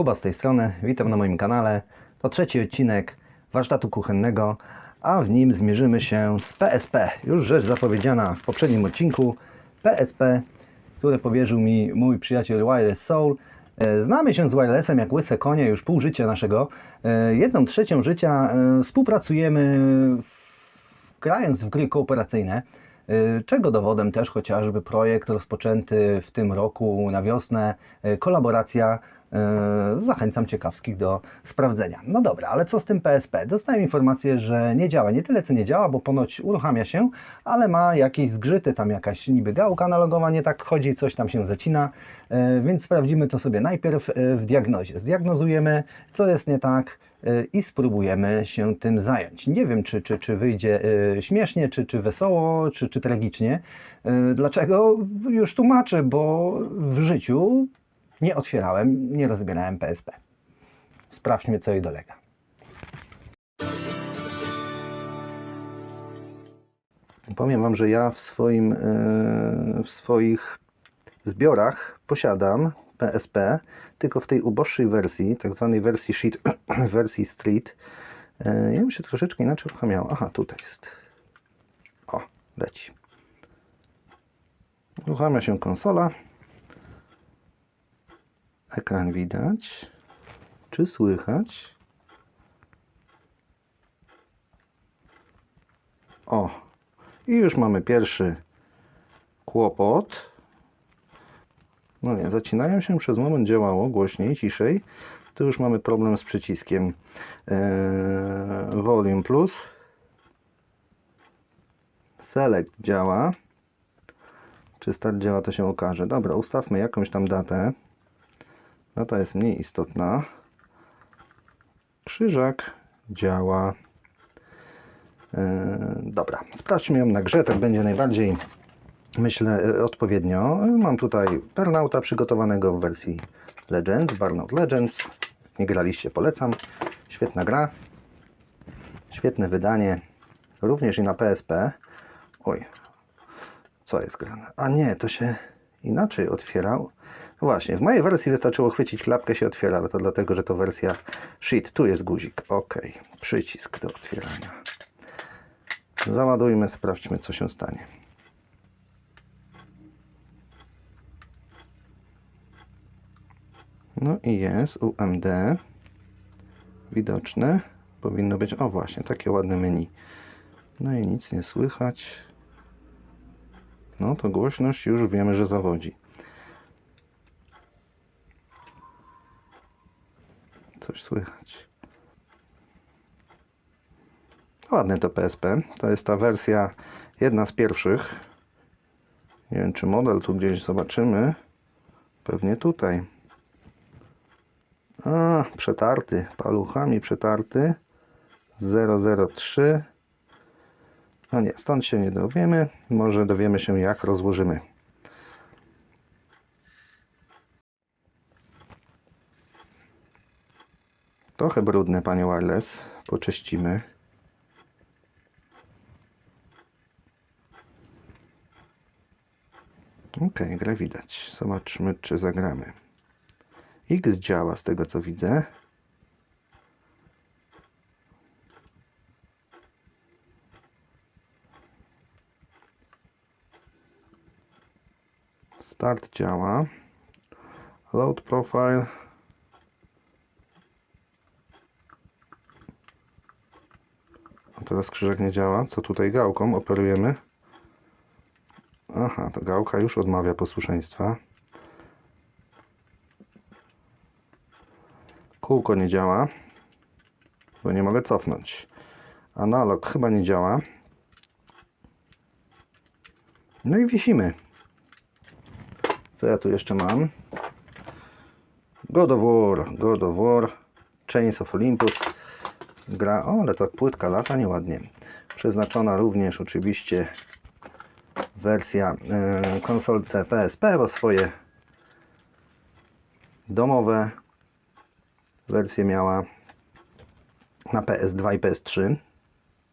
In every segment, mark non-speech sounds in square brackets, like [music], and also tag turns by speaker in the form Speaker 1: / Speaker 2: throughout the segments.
Speaker 1: Welkuba z tej strony, witam na moim kanale. To trzeci odcinek warsztatu kuchennego, a w nim zmierzymy się z PSP. Już rzecz zapowiedziana w poprzednim odcinku. PSP, które powierzył mi mój przyjaciel Wireless Soul. E, Znamy się z Wirelessem jak łyse konie już pół życia naszego. E, Jedną trzecią życia e, współpracujemy grając w gry kooperacyjne. Czego dowodem też chociażby projekt rozpoczęty w tym roku na wiosnę, kolaboracja. Y, Zachęcam ciekawskich do sprawdzenia. No dobra, ale co z tym PSP? Dostałem informację, że nie działa. Nie tyle co nie działa, bo ponoć uruchamia się, ale ma jakieś zgrzyty, tam jakaś niby gałka analogowa nie tak chodzi, coś tam się zacina, y, więc sprawdzimy to sobie najpierw y, w diagnozie. Zdiagnozujemy, co jest nie tak, i spróbujemy się tym zająć. Nie wiem, czy, czy, czy wyjdzie śmiesznie, czy, czy wesoło, czy, czy tragicznie. Dlaczego? Już tłumaczę, bo w życiu nie otwierałem, nie rozbierałem PSP. Sprawdźmy, co jej dolega. Powiem Wam, że ja w, swoim, y, w swoich zbiorach posiadam PSP, tylko w tej uboższej wersji, tak zwanej wersji sheet, [clears throat] wersji street. E, Ja bym się troszeczkę inaczej uruchamiało. Aha, tutaj jest. O, leci. Uruchamia się konsola. Ekran widać. Czy słychać? O, i już mamy pierwszy kłopot. No nie, zacinają się, przez moment działało głośniej, ciszej. Tu już mamy problem z przyciskiem eee, Volume Plus. Select działa. Czy start działa, to się okaże. Dobra, ustawmy jakąś tam datę. Data jest mniej istotna. Krzyżak działa. Eee, dobra, sprawdźmy ją na grze, tak będzie najbardziej myślę e, odpowiednio. Mam tutaj Burnouta przygotowanego w wersji Legends, Burnout Legends. Nie graliście, polecam. Świetna gra. Świetne wydanie. Również i na PSP. Oj, co jest grane? A nie, to się inaczej otwierał. Właśnie, w mojej wersji wystarczyło chwycić klapkę, się otwiera, ale to dlatego, że to wersja Sheet. Tu jest guzik. OK, przycisk do otwierania. Załadujmy, sprawdźmy, co się stanie. No i jest UMD widoczne. Powinno być, o właśnie, takie ładne menu. No i nic nie słychać. No to głośność już wiemy, że zawodzi. Coś słychać. Ładne to PSP. To jest ta wersja, jedna z pierwszych. Nie wiem, czy model tu gdzieś zobaczymy. Pewnie tutaj. A, przetarty, paluchami przetarty. 003. No nie, stąd się nie dowiemy. Może dowiemy się, jak rozłożymy. Trochę brudne, panie Wireless. Poczyścimy. Ok, grę widać. Zobaczmy, czy zagramy. X działa z tego co widzę. Start działa. Load profile. A teraz krzyżek nie działa. Co tutaj gałką operujemy? Aha, to gałka już odmawia posłuszeństwa. Kółko nie działa, bo nie mogę cofnąć. Analog chyba nie działa. No i wisimy. Co ja tu jeszcze mam? God of War, God of War. Chains of Olympus. Gra, o ale to płytka lata nieładnie. Przeznaczona również oczywiście wersja e, konsolce PSP, bo swoje domowe wersje miała na PS2 i PS3.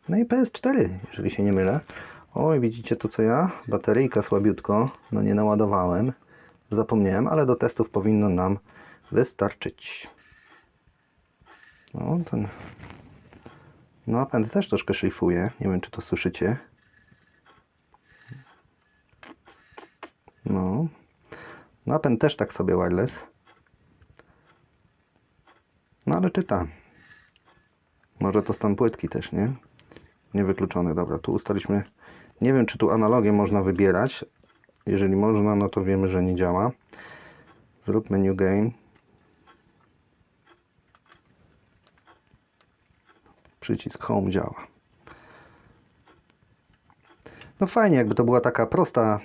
Speaker 1: No i PS4, jeżeli się nie mylę. Oj, widzicie to co ja? Bateryjka słabiutko, no nie naładowałem. Zapomniałem, ale do testów powinno nam wystarczyć. No, ten napęd też troszkę szlifuje. Nie wiem, czy to słyszycie. No. Napęd też tak sobie wireless. No ale czyta. Może to stan płytki też, nie? Niewykluczone. Dobra, tu ustaliśmy. Nie wiem, czy tu analogię można wybierać. Jeżeli można, no to wiemy, że nie działa. Zrób menu game. Przycisk home działa. No fajnie, jakby to była taka prosta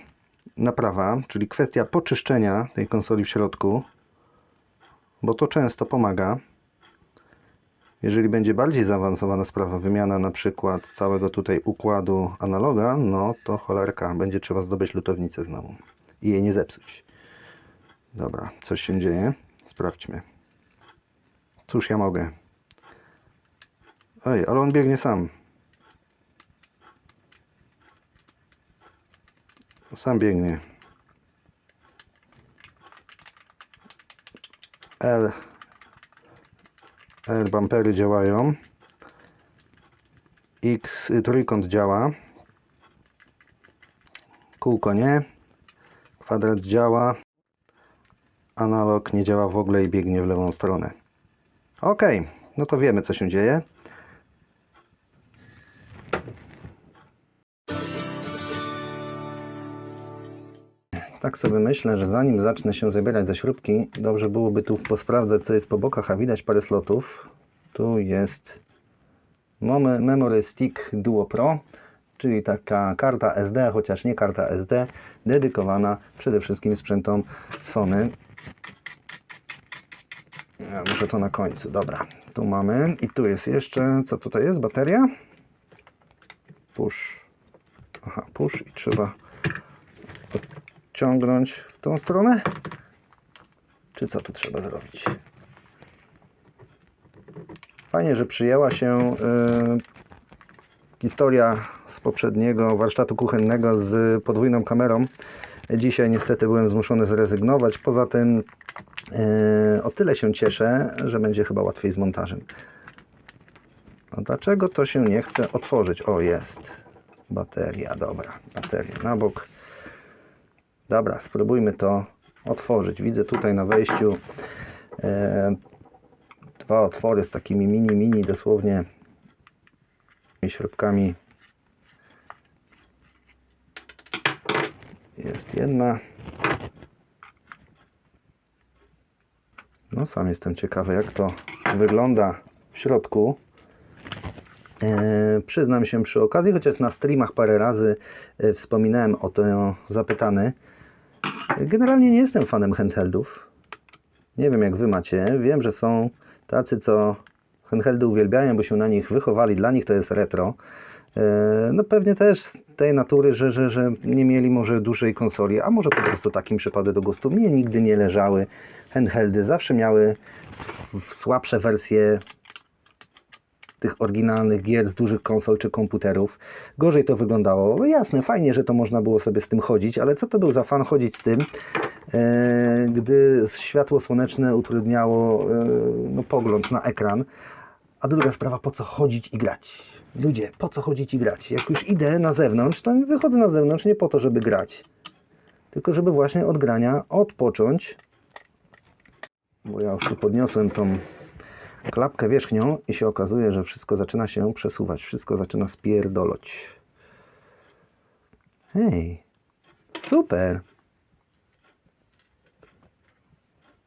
Speaker 1: naprawa, czyli kwestia poczyszczenia tej konsoli w środku, bo to często pomaga. Jeżeli będzie bardziej zaawansowana sprawa, wymiana na przykład całego tutaj układu analoga, no to cholerka, będzie trzeba zdobyć lutownicę znowu i jej nie zepsuć. Dobra, coś się dzieje. Sprawdźmy. Cóż ja mogę? Ej, ale on biegnie sam. Sam biegnie. L. L bumpery działają. X y, trójkąt działa. Kółko nie. Kwadrat działa. Analog nie działa w ogóle i biegnie w lewą stronę. Ok, no to wiemy co się dzieje. Tak sobie myślę, że zanim zacznę się zabierać za śrubki, dobrze byłoby tu posprawdzać, co jest po bokach, a widać parę slotów. Tu jest Memory Stick Duo Pro, czyli taka karta SD, chociaż nie karta SD, dedykowana przede wszystkim sprzętom Sony. Ja muszę to na końcu, dobra. Tu mamy i tu jest jeszcze, co tutaj jest, bateria? Push. Aha, push i trzeba ciągnąć w tą stronę? Czy co tu trzeba zrobić? Fajnie, że przyjęła się y, historia z poprzedniego warsztatu kuchennego z podwójną kamerą. Dzisiaj niestety byłem zmuszony zrezygnować. Poza tym y, o tyle się cieszę, że będzie chyba łatwiej z montażem. A dlaczego to się nie chce otworzyć? O, jest. Bateria, dobra. Bateria na bok. Dobra, spróbujmy to otworzyć. Widzę tutaj na wejściu e, dwa otwory z takimi mini, mini, dosłownie śrubkami. Jest jedna. No sam jestem ciekawy jak to wygląda w środku. E, przyznam się przy okazji, chociaż na streamach parę razy e, wspominałem o to zapytany. Generalnie nie jestem fanem handheldów. Nie wiem jak wy macie. Wiem, że są tacy, co handheldy uwielbiają, bo się na nich wychowali. Dla nich to jest retro. E, No pewnie też z tej natury, że, że, że nie mieli może dużej konsoli, a może po prostu takim przypadły do gustu. Mnie nigdy nie leżały handheldy. Zawsze miały słabsze wersje tych oryginalnych gier z dużych konsol czy komputerów. Gorzej to wyglądało. Jasne, fajnie, że to można było sobie z tym chodzić, ale co to był za fan chodzić z tym, e, gdy światło słoneczne utrudniało e, no, pogląd na ekran. A druga sprawa, po co chodzić i grać? Ludzie, po co chodzić i grać? Jak już idę na zewnątrz, to wychodzę na zewnątrz nie po to, żeby grać, tylko żeby właśnie od grania odpocząć. Bo ja już tu podniosłem tą klapkę wierzchnią i się okazuje, że wszystko zaczyna się przesuwać, wszystko zaczyna spierdolać. Hej, super.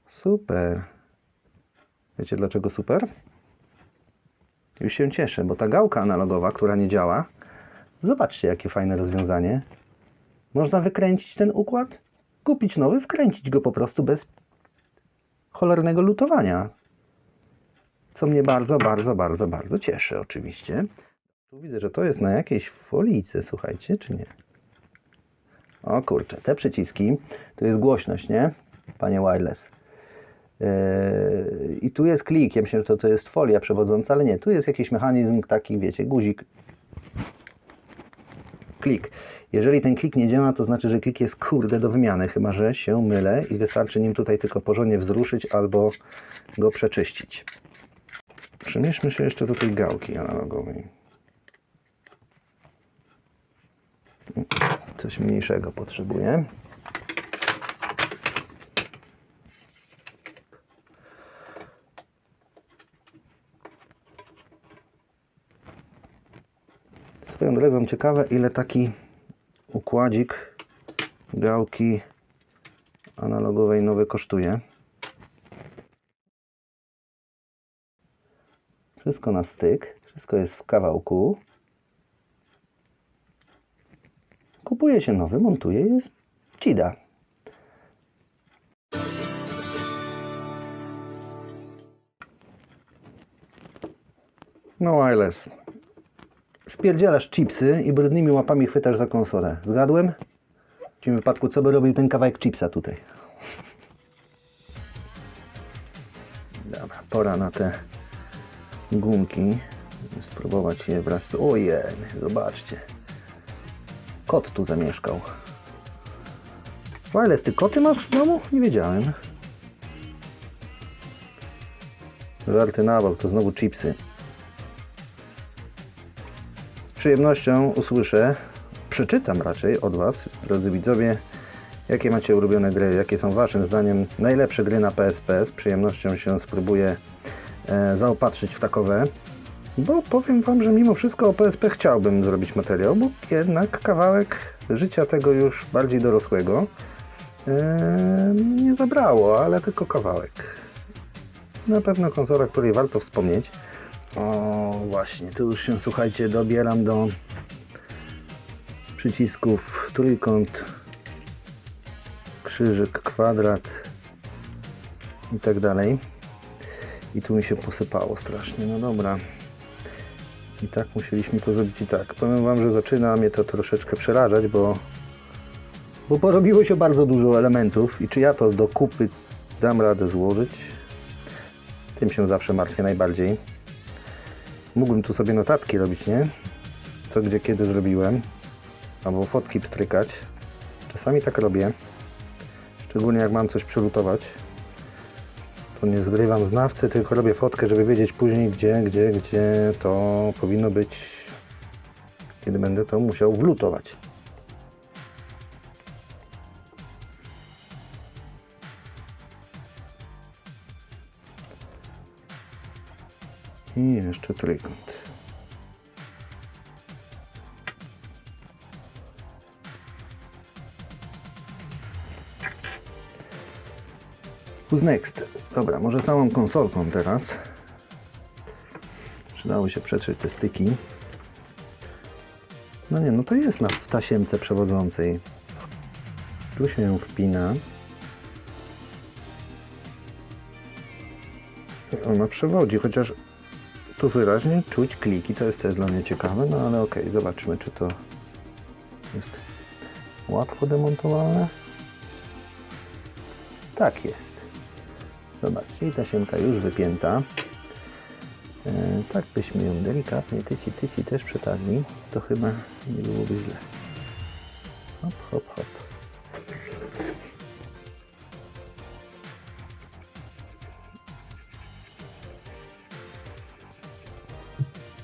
Speaker 1: Super. Wiecie dlaczego super? Już się cieszę, bo ta gałka analogowa, która nie działa, zobaczcie jakie fajne rozwiązanie. Można wykręcić ten układ, kupić nowy, wkręcić go po prostu bez cholernego lutowania. Co mnie bardzo, bardzo, bardzo, bardzo cieszy oczywiście. Tu widzę, że to jest na jakiejś folijce, słuchajcie, czy nie? O kurczę, te przyciski, to jest głośność, nie? Panie wireless. Yy, I tu jest klik, ja myślę, że to, to jest folia przewodząca, ale nie, tu jest jakiś mechanizm taki, wiecie, guzik. Klik. Jeżeli ten klik nie działa, to znaczy, że klik jest kurde do wymiany, chyba że się mylę i wystarczy nim tutaj tylko porządnie wzruszyć albo go przeczyścić. Przemierzmy się jeszcze do tej gałki analogowej. Coś mniejszego potrzebuję. Swoją drogą ciekawe, ile taki układzik gałki analogowej nowy kosztuje. Wszystko na styk, wszystko jest w kawałku. Kupuje się nowy, montuje jest cida. No wireless. Wpierdzielasz chipsy i brudnymi łapami chwytasz za konsolę. Zgadłem? W tym wypadku co by robił ten kawałek chipsa tutaj? [laughs] Dobra, pora na te gumki. Spróbować je wraz. Ojej, zobaczcie. Kot tu zamieszkał. Wireless, ty koty masz w domu? Nie wiedziałem. Żarty na bok, to znowu chipsy. Z przyjemnością usłyszę, przeczytam raczej od Was, drodzy widzowie, jakie macie ulubione gry, jakie są Waszym zdaniem najlepsze gry na PSP. Z przyjemnością się spróbuję zaopatrzyć w takowe. Bo powiem Wam, że mimo wszystko o PSP chciałbym zrobić materiał, bo jednak kawałek życia tego już bardziej dorosłego e, nie zabrało, ale tylko kawałek. Na pewno konsola, której warto wspomnieć. O, właśnie, tu już się, słuchajcie, dobieram do przycisków trójkąt, krzyżyk, kwadrat i tak dalej. I tu mi się posypało strasznie. No dobra. I tak musieliśmy to zrobić i tak. Powiem Wam, że zaczyna mnie to troszeczkę przerażać, bo, bo porobiło się bardzo dużo elementów i czy ja to do kupy dam radę złożyć? Tym się zawsze martwię najbardziej. Mógłbym tu sobie notatki robić, nie? Co, gdzie, kiedy zrobiłem. Albo fotki pstrykać. Czasami tak robię. Szczególnie jak mam coś przylutować. Nie zgrywam znawcy, tylko robię fotkę, żeby wiedzieć później, gdzie, gdzie, gdzie to powinno być, kiedy będę to musiał wlutować. I jeszcze trójkąt. Who's next? Dobra, może samą konsolką teraz. Przydało się przetrzeć te styki. No nie, no to jest na w tasiemce przewodzącej. Tu się ją wpina. Ona przewodzi, chociaż tu wyraźnie czuć kliki, to jest też dla mnie ciekawe, no ale okej, zobaczmy czy to jest łatwo demontowalne. Tak jest. Zobaczcie, i tasiemka już wypięta. E, tak byśmy ją delikatnie tyci, tyci też przetarli, to chyba nie byłoby źle. Hop, hop, hop.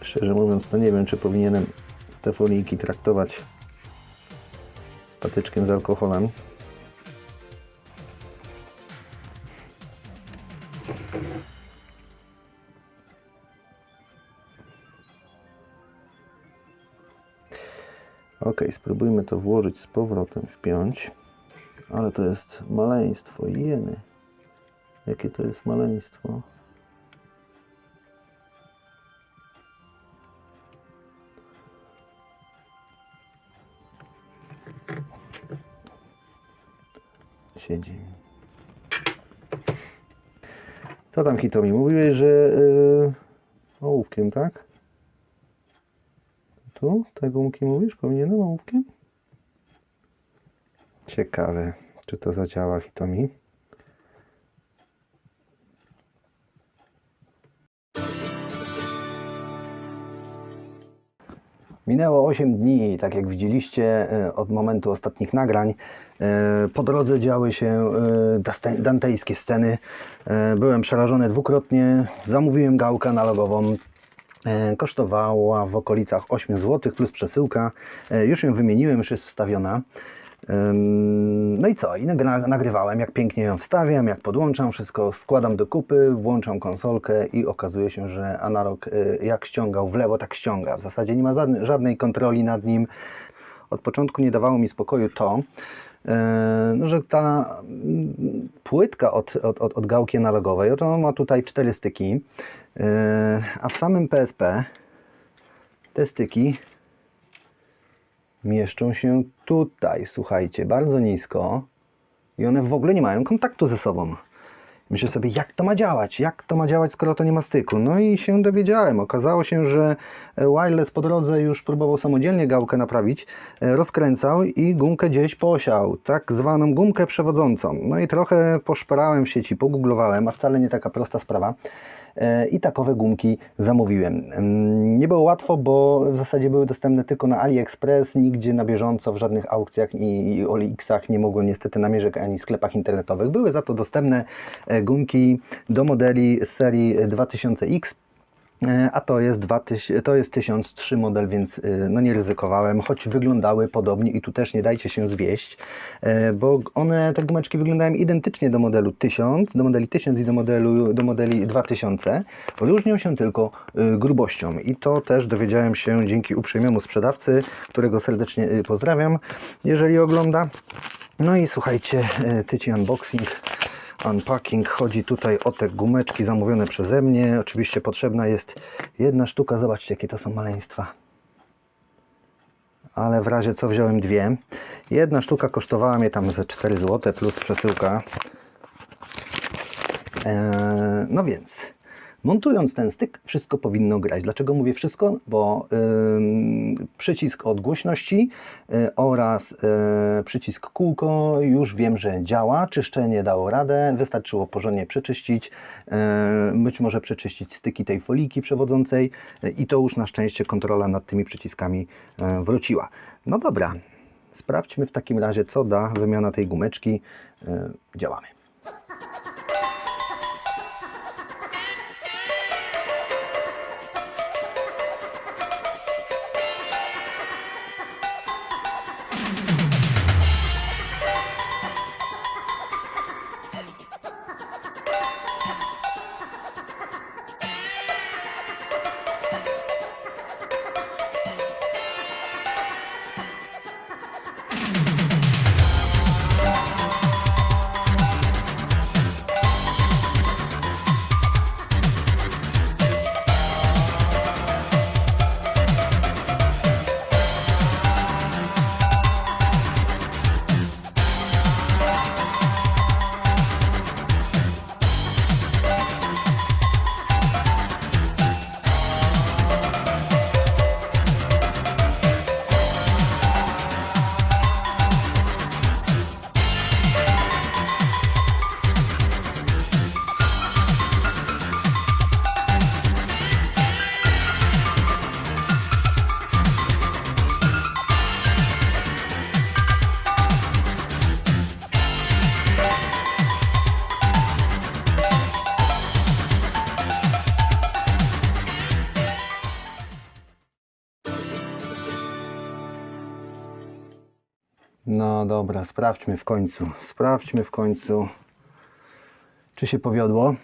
Speaker 1: Szczerze mówiąc, to nie wiem, czy powinienem te folijki traktować patyczkiem z alkoholem. Ok, spróbujmy to włożyć z powrotem, wpiąć. Ale to jest maleństwo, jeny. Jakie to jest maleństwo. Siedzi. Co tam Hitomi? Mówiłeś, że yy, ołówkiem, tak? Tu? Te gumki mówisz? Powinienem ołówkiem? Ciekawe, czy to zadziała Hitomi. Minęło 8 dni, tak jak widzieliście e, od momentu ostatnich nagrań. E, Po drodze działy się e, dantejskie sceny. Byłem przerażony dwukrotnie. Zamówiłem gałkę analogową. Kosztowała w okolicach 8 zł plus przesyłka. Już ją wymieniłem, już jest wstawiona. No i co? I nagry- nagrywałem, jak pięknie ją wstawiam, jak podłączam, wszystko składam do kupy, włączam konsolkę i okazuje się, że analog y, jak ściągał w lewo, tak ściąga. W zasadzie nie ma żadnej, kontroli nad nim. Od początku nie dawało mi spokoju to, y, no, że ta mm, płytka od, od, od, od gałki analogowej, to ma tutaj cztery styki, y, a w samym PSP te styki mieszczą się tutaj, słuchajcie, bardzo nisko i one w ogóle nie mają kontaktu ze sobą. Myślę sobie, jak to ma działać? Jak to ma działać, skoro to nie ma styku? No i się dowiedziałem. Okazało się, że Wireless po drodze już próbował samodzielnie gałkę naprawić, e, rozkręcał i gumkę gdzieś posiał, tak zwaną gumkę przewodzącą. No i trochę poszperałem w sieci, pogooglowałem, a wcale nie taka prosta sprawa. E, I takowe gumki zamówiłem. Ym, Nie było łatwo, bo w zasadzie były dostępne tylko na AliExpress, nigdzie na bieżąco, w żadnych aukcjach i OLX-ach nie mogłem niestety namierzek ani sklepach internetowych. Były za to dostępne e, gumki do modeli z serii 2000X. E, A to jest, 2000, to jest 1003 model, więc e, no nie ryzykowałem, choć wyglądały podobnie i tu też nie dajcie się zwieść, e, bo one, te gumeczki wyglądają identycznie do modelu 1000, do modeli 1000 i do, modelu, do modeli 2000, różnią się tylko grubością i to też dowiedziałem się dzięki uprzejmiemu sprzedawcy, którego serdecznie pozdrawiam, jeżeli ogląda. No i słuchajcie, tyci unboxing. Unpacking chodzi tutaj o te gumeczki zamówione przeze mnie. Oczywiście potrzebna jest jedna sztuka. Zobaczcie, jakie to są maleństwa. Ale w razie co wziąłem dwie. Jedna sztuka kosztowała mnie tam ze 4 zł plus przesyłka. Eee, no więc, montując ten styk, wszystko powinno grać. Dlaczego mówię wszystko? Bo ym, przycisk od głośności y, oraz y, przycisk kółko już wiem, że działa. Czyszczenie dało radę, wystarczyło porządnie przeczyścić, y, być może przeczyścić styki tej foliki przewodzącej y, i to już na szczęście kontrola nad tymi przyciskami y, wróciła. No dobra, sprawdźmy w takim razie, co da wymiana tej gumeczki. Y, Działamy. Dobra, sprawdźmy w końcu. Sprawdźmy w końcu, czy się powiodło.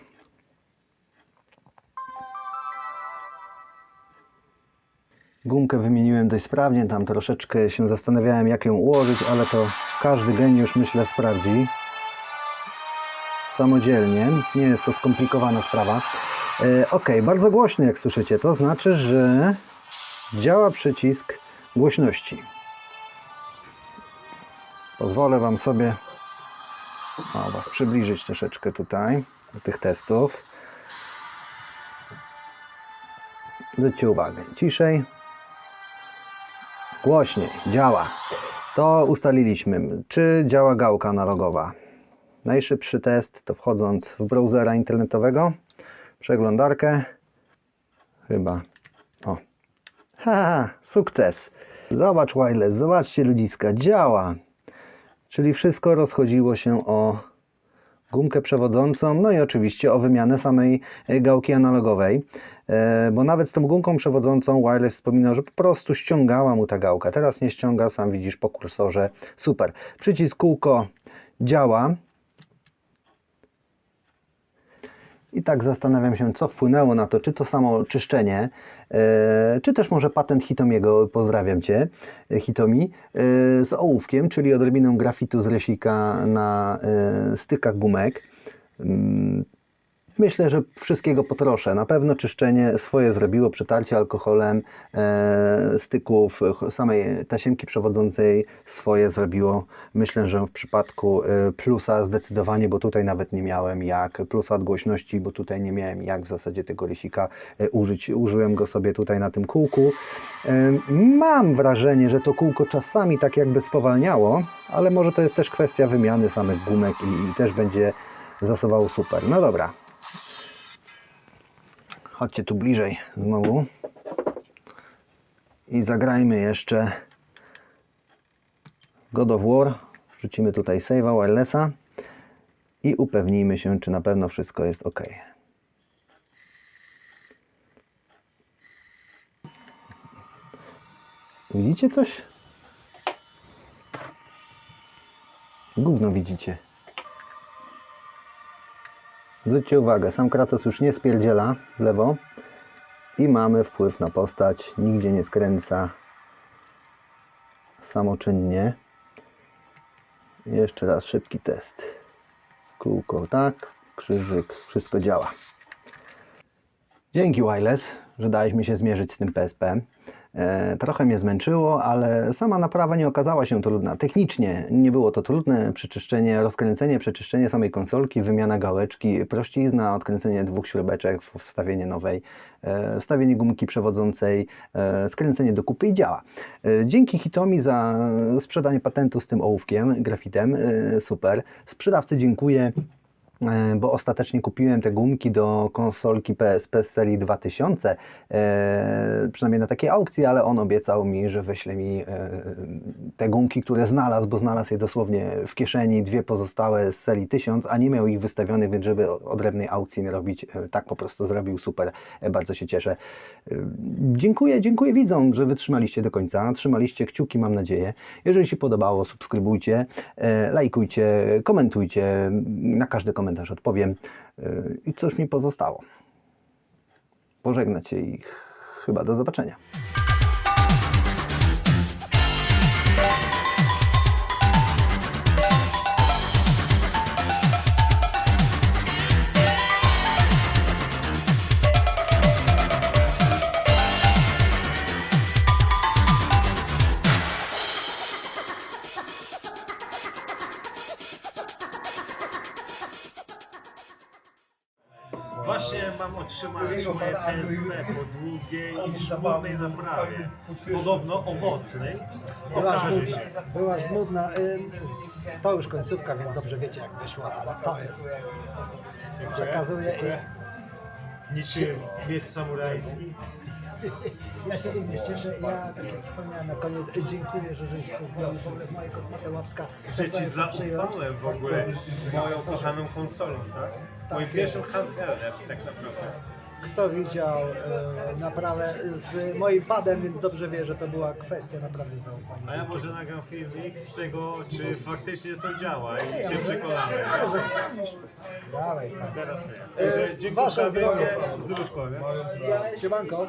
Speaker 1: Gumkę wymieniłem dość sprawnie, tam troszeczkę się zastanawiałem, jak ją ułożyć, ale to każdy geniusz, myślę, sprawdzi samodzielnie. Nie jest to skomplikowana sprawa. E, ok, bardzo głośno, jak słyszycie. To znaczy, że działa przycisk głośności. Pozwolę Wam sobie o, Was przybliżyć troszeczkę tutaj do tych testów. Zwróćcie uwagę, ciszej, głośniej, działa. To ustaliliśmy. Czy działa gałka analogowa? Najszybszy test to wchodząc w browsera internetowego, przeglądarkę, chyba, o, [laughs] ha, sukces. Zobacz wireless, zobaczcie ludziska, działa. Czyli wszystko rozchodziło się o gumkę przewodzącą, no i oczywiście o wymianę samej e, gałki analogowej, E, bo nawet z tą gumką przewodzącą wireless wspominał, że po prostu ściągała mu ta gałka. Teraz nie ściąga, sam widzisz po kursorze, super. Przycisk kółko działa. I tak zastanawiam się, co wpłynęło na to, czy to samo czyszczenie, e, czy też może patent Hitomiego, pozdrawiam Cię, e, Hitomi, e, z ołówkiem, czyli odrobiną grafitu z resika na stykach gumek. Myślę, że wszystkiego potroszę. Na pewno czyszczenie swoje zrobiło, przetarcie alkoholem e, styków samej tasiemki przewodzącej swoje zrobiło. Myślę, że w przypadku e, plusa zdecydowanie, bo tutaj nawet nie miałem jak, plusa od głośności, bo tutaj nie miałem jak w zasadzie tego rysika e, użyć. Użyłem go sobie tutaj na tym kółku. E, mam wrażenie, że to kółko czasami tak jakby spowalniało, ale może to jest też kwestia wymiany samych gumek i, i też będzie zasuwało super. No dobra, Chodźcie tu bliżej znowu. I zagrajmy jeszcze God of War. Wrzucimy tutaj save'a wirelessa i upewnijmy się, czy na pewno wszystko jest ok. Widzicie coś? Gówno widzicie. Zwróćcie uwagę, sam Kratos już nie spierdziela w lewo i mamy wpływ na postać, nigdzie nie skręca samoczynnie. Jeszcze raz szybki test. Kółko tak, krzyżyk, wszystko działa. Dzięki Wireless, że dałeś mi się zmierzyć z tym PSP. E, trochę mnie zmęczyło, ale sama naprawa nie okazała się trudna. Technicznie nie było to trudne. Przeczyszczenie, rozkręcenie, przeczyszczenie samej konsolki, wymiana gałeczki, prościzna, odkręcenie dwóch śrubeczek, wstawienie nowej, e, wstawienie gumki przewodzącej, e, skręcenie do kupy i działa. Dzięki Hitomi za sprzedanie patentu z tym ołówkiem, grafitem, super. Sprzedawcy dziękuję. E, bo ostatecznie kupiłem te gumki do konsolki PSP z serii 2000, e, przynajmniej na takiej aukcji, ale on obiecał mi, że wyśle mi e, te gumki, które znalazł, bo znalazł je dosłownie w kieszeni, dwie pozostałe z serii 1000, a nie miał ich wystawionych, więc żeby odrębnej aukcji nie robić, tak po prostu zrobił, super, bardzo się cieszę. Dziękuję, dziękuję widzom, że wytrzymaliście do końca, trzymaliście kciuki, mam nadzieję. Jeżeli się podobało, subskrybujcie, lajkujcie, komentujcie, na każdy komentarz odpowiem. E, I cóż mi pozostało? Pożegnać się i chyba do zobaczenia.
Speaker 2: PSP po długiej i żmudnej naprawie. Podobno owocnej.
Speaker 3: Była
Speaker 2: Okaże
Speaker 3: żmudna,
Speaker 2: się.
Speaker 3: była żmudna. Ym, to już końcówka, więc dobrze wiecie jak wyszła, ale to jest. Przekazuję i
Speaker 2: Niczym miecz samurajski.
Speaker 3: ja się również cieszę. Ja, tak jak wspomniałem na koniec, dziękuję, że żeś pozwolił w ogóle w moje kosmate łapska.
Speaker 2: Że ci zaufałem w ogóle moją kochaną konsolą, tak? Moim
Speaker 3: Tak
Speaker 2: pierwszym handheldem tak naprawdę.
Speaker 3: Kto widział e, naprawę z moim padem, więc dobrze wie, że to była kwestia naprawdę zaufania.
Speaker 2: A ja może nagram filmik z tego, czy faktycznie to działa i się przekonamy.
Speaker 3: Może sprawdzisz. Dawaj, pan.
Speaker 2: Teraz nie. Także dziękuję
Speaker 3: Wasza
Speaker 2: za
Speaker 3: zdrowie.
Speaker 2: zdrówko, nie?
Speaker 3: Siemanko.